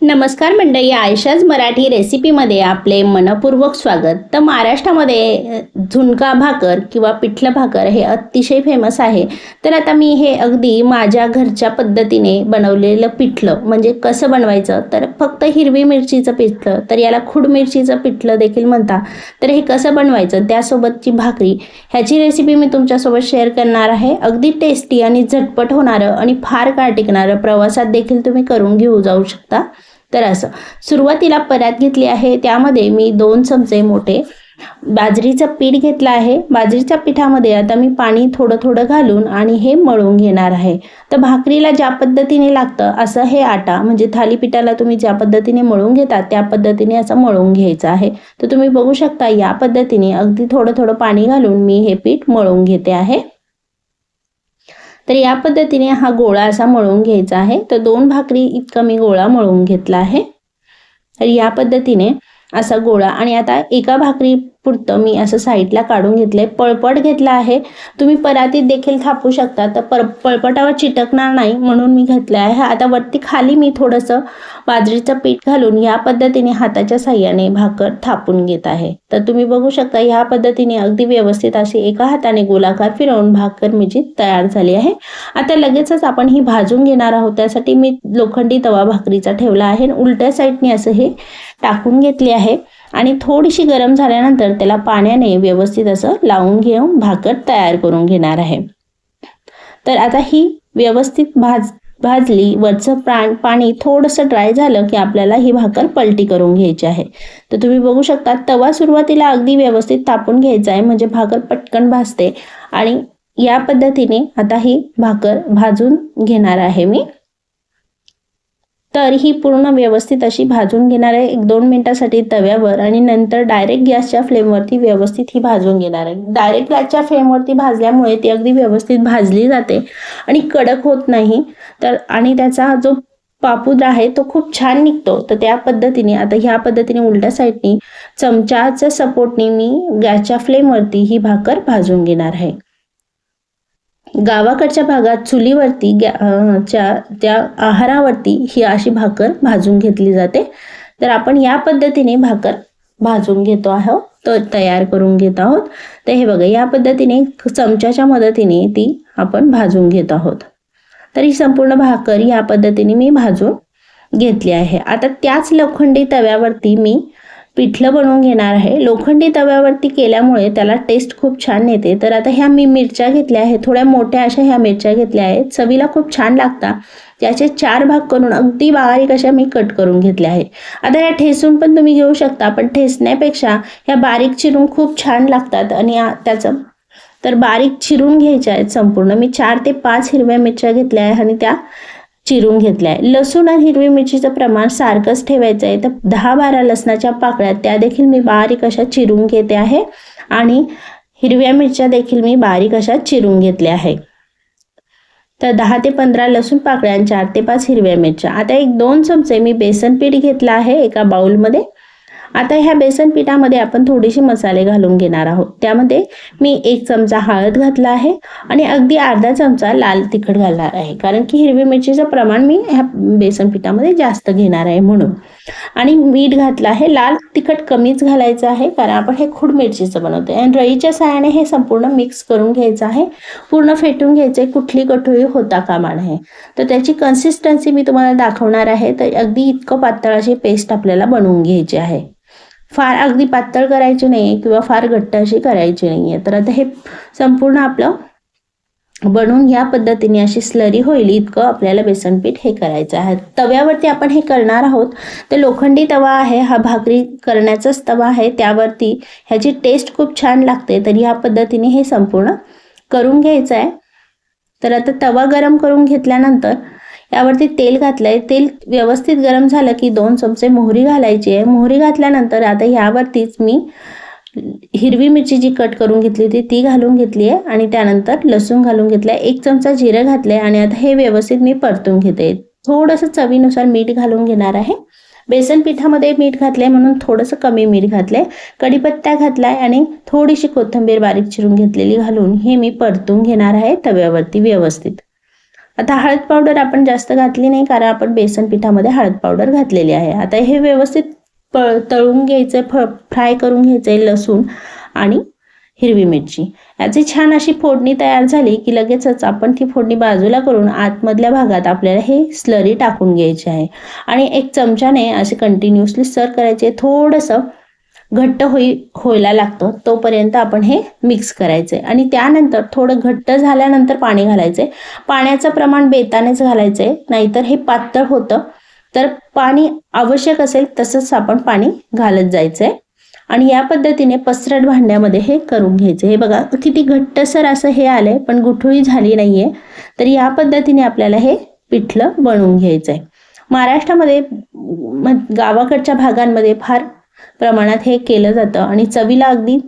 नमस्कार मंडळी आयशाज मराठी रेसिपीमध्ये आपले मनपूर्वक स्वागत. तर महाराष्ट्रामध्ये झुणका भाकर किंवा पिठलं भाकर हे अतिशय फेमस आहे. तर आता मी हे अगदी माझ्या घरच्या पद्धतीने बनवलेलं पिठलं म्हणजे कसं बनवायचं? तर फक्त हिरवी मिरचीचं पिठलं तर याला खुड मिरचीचं पिठलं देखील म्हणता तर हे कसं बनवायचं? त्यासोबतची भाकरी. ह्याची रेसिपी मी तुमच्यासोबत शेअर करणार आहे. अगदी टेस्टी आणि झटपट होणारं आणि फार काळ टिकणारं प्रवासात देखील तुम्ही करून घेऊ जाऊ शकता. तर असं. सुरुवातीला परात घेतली आहे त्यामध्ये मी दोन चमचे मोठे बाजरीचं पीठ घेतलं आहे. बाजरीच्या पिठामध्ये आता मी पाणी थोडं थोडं घालून आणि हे मळून घेणार आहे. तर भाकरीला ज्या पद्धतीने लागतं असं हे आटा म्हणजे थालीपीठाला तुम्ही ज्या पद्धतीने मळून घेतात त्या पद्धतीने असं मळून घ्यायचं आहे. तर तुम्ही बघू शकता या पद्धतीने अगदी थोडं थोडं पाणी घालून मी हे पीठ मळून घेते आहे. तर या पद्धतीने हा गोळा असा मळून घ्यायचा आहे. तर दोन भाकरी इतका मी गोळा मळून घेतला आहे. तर या पद्धतीने असा गोळा आणि आता एका भाकरी पुरतं. मी असं साईडला काढून घेतलंय. पळपट घेतला आहे. तुम्ही परातीत देखील थापू शकता. तर पर पळपटावर चिटकणार नाही म्हणून मी घेतलं आहे. आता वरती खाली मी थोडंसं बाजरीचं पीठ घालून या पद्धतीने हाताच्या साह्याने भाकर थापून घेत आहे. तर तुम्ही बघू शकता ह्या पद्धतीने अगदी व्यवस्थित अशी एका हाताने गोलाकार फिरवून भाकर मिजी तयार झाली आहे. आता लगेचच आपण ही भाजून घेणार आहोत. त्यासाठी मी लोखंडी तवा भाकरीचा ठेवला आहे आणि उलट्या साईडने असं हे टाकून घेतले आहे. आणि थोडीशी गरम झाल्यानंतर त्याला पाण्याने व्यवस्थित असं लावून घेऊन भाकर तयार करून घेणार आहे. तर आता ही व्यवस्थित भाज भाजली वरचं प्राण पाणी थोडंसं ड्राय झालं की आपल्याला ही भाकर पलटी करून घ्यायची आहे. तर तुम्ही बघू शकता तवा सुरुवातीला अगदी व्यवस्थित तापून घ्यायचा आहे म्हणजे भाकर पटकन भाजते. आणि या पद्धतीने आता ही भाकर भाजून घेणार आहे मी. तर ही पूर्ण व्यवस्थित अशी भाजून घेणार आहे. एक दोन मिनिटासाठी तव्यावर आणि नंतर डायरेक्ट गॅसच्या फ्लेमवरती व्यवस्थित ही भाजून घेणार आहे. डायरेक्ट गॅसच्या फ्लेमवरती भाजल्यामुळे ती अगदी व्यवस्थित भाजली जाते आणि कडक होत नाही. तर आणि त्याचा जो पापूद आहे तो खूप छान निघतो. तर त्या पद्धतीने आता ह्या पद्धतीने उलट्या साईडनी चमच्याच्या सपोर्टने मी गॅसच्या फ्लेमवरती ही भाकर भाजून घेणार आहे. गावाकडच्या भागात चुलीवरती गॅ च्या त्या आहारावरती ही अशी भाकर भाजून घेतली जाते. तर आपण या पद्धतीने भाकर भाजून घेतो आहोत तर तयार करून घेत आहोत. तर हे बघा या पद्धतीने चमच्याच्या मदतीने ती आपण भाजून घेत आहोत. तर ही संपूर्ण भाकर या पद्धतीने मी भाजून घेतली आहे. आता त्याच लोखंडी तव्यावरती मी पिठलं बनवून घेणार आहे. लोखंडी तव्यावरती केल्यामुळे त्याला टेस्ट खूप छान येते. तर आता ह्या मी मिरच्या घेतल्या आहेत. थोड्या मोठ्या अशा ह्या मिरच्या घेतल्या आहेत. चवीला खूप छान लागतात त्याचे चार भाग करून अगदी बारीक अशा मी कट करून घेतल्या आहे आता ह्या ठेसून पण तुम्ही घेऊ शकता. पण ठेसण्यापेक्षा ह्या बारीक चिरून खूप छान लागतात आणि त्याचं तर बारीक चिरून घ्यायच्या आहेत संपूर्ण. मी चार ते पाच हिरव्या मिरच्या घेतल्या आहेत आणि त्या चिरून घेतलाय. लसूण आणि हिरवी मिरचीचं प्रमाण सारखंच ठेवायचं आहे. तर दहा बारा लसणाच्या पाकळ्या त्या देखील मी बारीक अशा चिरून घेते आहे. आणि हिरव्या मिरच्या देखील मी बारीक अशा चिरून घेतल्या आहे. तर दहा ते पंधरा लसूण पाकळ्या आणि चार ते पाच हिरव्या मिरच्या. आता एक दोन चमचे मी बेसन पीठ घेतलं आहे एका बाउलमध्ये आता ह्या बेसन पिठामध्ये आपण थोडेसे मसाले घालून घेणार आहोत. त्यामध्ये मी एक चमचा हळद घातला आहे आणि अगदी अर्धा चमचा लाल तिखट घालणार आहे. कारण की हिरवी मिरचीचं प्रमाण मी ह्या बेसन पिठामध्ये जास्त घेणार आहे म्हणून. आणि मीठ घातलं आहे. लाल तिखट कमीच घालायचं आहे. कारण आपण हे खूड मिरचीचं बनवतो आणि रईच्या साहाय्याने हे संपूर्ण मिक्स करून घ्यायचं आहे. पूर्ण फेटून घ्यायचं. आहे कुठली कठोळी होता कामा नये. तर त्याची कन्सिस्टन्सी मी तुम्हाला दाखवणार आहे. तर अगदी इतकं पातळ अशी पेस्ट आपल्याला बनवून घ्यायची आहे. फार अगदी पातळ करायची नाही किंवा फार घट्ट अशी करायची नाही आहे तर आता हे संपूर्ण आपलं बनवून या पद्धतीने अशी स्लरी होईल इतकं आपल्याला बेसन पीठ हे करायचं आहे. तव्यावरती आपण हे करणार आहोत. तर लोखंडी तवा आहे हा भाकरी करण्याचाच तवा आहे. त्यावरती ह्याची टेस्ट खूप छान लागते. तर ह्या पद्धतीने हे संपूर्ण करून घ्यायचं आहे तर आता तवा गरम करून घेतल्यानंतर यावरती तेल घातलं आहे तेल व्यवस्थित गरम झालं की दोन चमचे मोहरी घालायची आहे. मोहरी घातल्यानंतर आता ह्यावरतीच मी हिरवी मिरची जी कट करून घेतली होती ती घालून घेतली आहे. आणि त्यानंतर लसूण घालून घेतलं आहे एक चमचा जिरं घातलं आहे आणि आता हे व्यवस्थित मी परतून घेते. थोडंसं चवीनुसार मीठ घालून घेणार आहे. बेसन पिठामध्ये मीठ घातलंय म्हणून थोडंसं कमी मीठ घातलंय. कढीपत्ता घातलाय आणि थोडीशी कोथिंबीर बारीक चिरून घेतलेली घालून हे मी परतून घेणार आहे तव्यावरती व्यवस्थित. आता हळद पावडर आपण जास्त घातली नाही कारण आपण बेसन पिठामध्ये हळद पावडर घातलेली आहे. आता हे व्यवस्थित प तळून घ्यायचं फ फ्राय करून घ्यायचं आहे लसूण आणि हिरवी मिरची. याची छान अशी फोडणी तयार झाली की लगेचच आपण ती फोडणी बाजूला करून आतमधल्या भागात आपल्याला हे स्लरी टाकून घ्यायचे आहे. आणि एक चमच्याने असे कंटिन्युअसली सर करायचे. थोडंसं घट्ट होई होयला लागतं तोपर्यंत आपण हे मिक्स करायचं. आहे आणि त्यानंतर थोडं घट्ट झाल्यानंतर पाणी घालायचं. आहे पाण्याचं प्रमाण बेतानेच घालायचं आहे नाहीतर हे पातळ होतं. तर पाणी आवश्यक असेल तसंच आपण पाणी घालत जायचं. आहे आणि या पद्धतीने पसरट भांड्यामध्ये हे करून घ्यायचं. हे बघा किती घट्टसर असं हे आलं आहे पण गुठळी झाली नाही आहे तर या पद्धतीने आपल्याला हे पिठलं बनवून घ्यायचं आहे महाराष्ट्रामध्ये गावाकडच्या भागांमध्ये फार प्रमाणात हे केलं जातं. आणि चवीला अगदी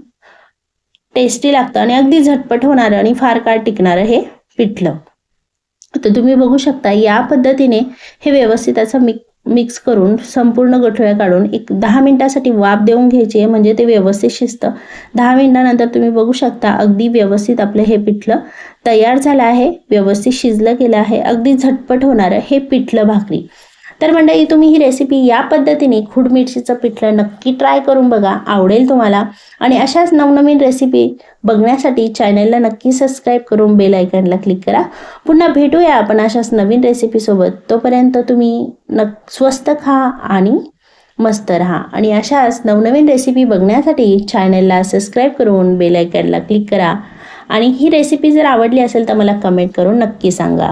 टेस्टी लागतं आणि अगदी झटपट होणारं आणि फार काळ टिकणारं हे पिठलं. तर तुम्ही बघू शकता या पद्धतीने हे व्यवस्थित असं मिक मिक्स करून संपूर्ण गठोळ्या काढून एक दहा मिनिटासाठी वाफ देऊन घ्यायची म्हणजे ते व्यवस्थित शिजतं. दहा मिनिटानंतर तुम्ही बघू शकता अगदी व्यवस्थित आपलं हे पिठलं तयार झालं आहे व्यवस्थित शिजलं गेलं आहे अगदी झटपट होणारं हे पिठलं भाकरी. तर मंडळी तुम्ही ही रेसिपी या पद्धतीने खूड मिरचीचं पिठलं नक्की ट्राय करून बघा आवडेल तुम्हाला. आणि अशाच नवनवीन रेसिपी बघण्यासाठी चॅनलला नक्की सबस्क्राईब करून बेल आयकनला क्लिक करा. पुन्हा भेटूया आपण अशाच नवीन रेसिपीसोबत तोपर्यंत तुम्ही नक् स्वस्त खा आणि मस्त राहा. आणि अशाच नवनवीन रेसिपी बघण्यासाठी चॅनलला सबस्क्राईब करून बेल आयकनला क्लिक करा. आणि ही रेसिपी जर आवडली असेल तर मला कमेंट करून नक्की सांगा.